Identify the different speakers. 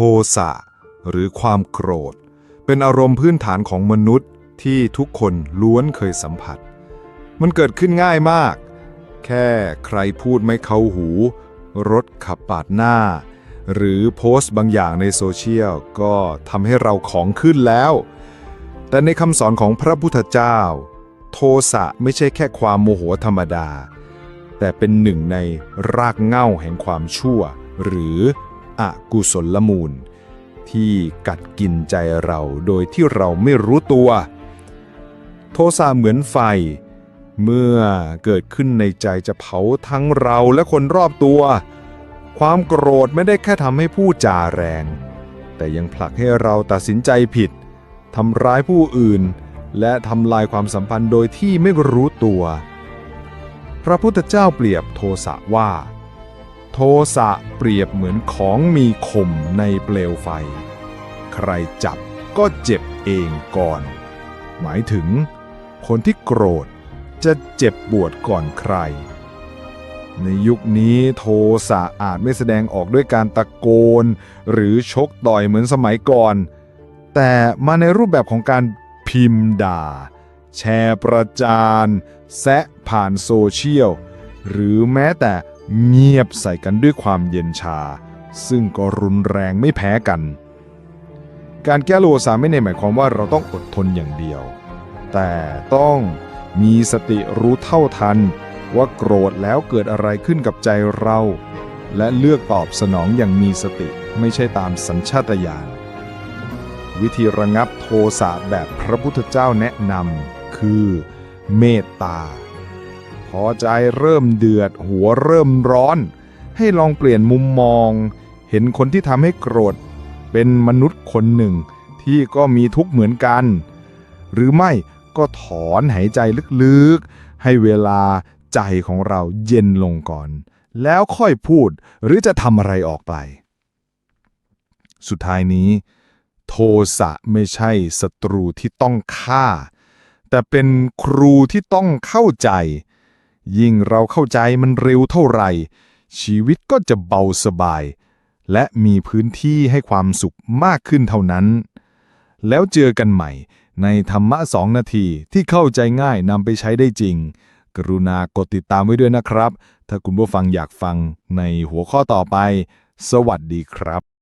Speaker 1: โทสะหรือความโกรธ เป็นอารมณ์พื้นฐานของมนุษย์ที่ทุกคนล้วนเคยสัมผัส มันเกิดขึ้นง่ายมาก แค่ใครพูดไม่เข้าหู รถขับปาดหน้า หรือโพสต์บางอย่างในโซเชียลก็ทำให้เราของขึ้นแล้ว แต่ในคำสอนของพระพุทธเจ้า โทสะไม่ใช่แค่ความโมโหธรรมดา แต่เป็นหนึ่งในรากเหง้าแห่งความชั่ว หรือ อกุศลมูล ที่กัดกินใจเราโดยที่เราไม่รู้ตัว โทสะเหมือนไฟ เมื่อเกิดขึ้นในใจจะเผาทั้งเราและคนรอบตัว ความโกรธไม่ได้แค่ทำให้ผู้จาแรง แต่ยังผลักให้เราตัดสินใจผิดทำร้ายผู้อื่น และทำลายความสัมพันธ์โดยที่ไม่รู้ตัว พระพุทธเจ้าเปรียบโทสะว่า ทสะเปรียบเหมือนของมีคมในเปลวไฟ ใครจับก็เจ็บเองก่อน หมายถึง คนที่โกรธจะเจ็บปวดก่อนใคร ในยุคนี้โทสะอาจไม่แสดงออกด้วยการตะโกน หรือชกต่อยเหมือนสมัยก่อน แต่มาในรูปแบบของการพิมพ์ด่า แชร์ประจาน แซะผ่านโซเชียล หรือแม้แต่ เงียบใส่กันด้วยความเย็นชา ซึ่งก็รุนแรงไม่แพ้กัน การแก้โลสาไม่ได้หมายความว่าเราต้องอดทนอย่างเดียว แต่ต้องมีสติรู้เท่าทันว่าโกรธแล้วเกิดอะไรขึ้นกับใจเรา และเลือกตอบสนองอย่างมีสติไม่ใช่ตามสัญชาตญาณวิธีระงับโทสะแบบพระพุทธเจ้าแนะนำคือ เมตตา พอใจเริ่มเดือด หัวเริ่มร้อน ให้ลองเปลี่ยนมุมมอง เห็นคนที่ทำให้โกรธ เป็นมนุษย์คนหนึ่ง ที่ก็มีทุกข์เหมือนกัน หรือไม่ก็ถอนหายใจลึกๆ ให้เวลาใจของเราเย็นลงก่อน แล้วค่อยพูดหรือจะทำอะไรออกไป สุดท้ายนี้ โทสะไม่ใช่ศัตรูที่ต้องฆ่า แต่เป็นครูที่ต้องเข้าใจ ยิ่งเราเข้าใจมันเร็วเท่าไหร่ ชีวิตก็จะเบาสบาย และมีพื้นที่ให้ความสุขมากขึ้นเท่านั้น แล้วเจอกันใหม่ในธรรมะสองนาทีที่เข้าใจง่ายนำไปใช้ได้จริง กรุณากดติดตามไว้ด้วยนะครับ ถ้าคุณผู้ฟังอยากฟังในหัวข้อต่อไป สวัสดีครับ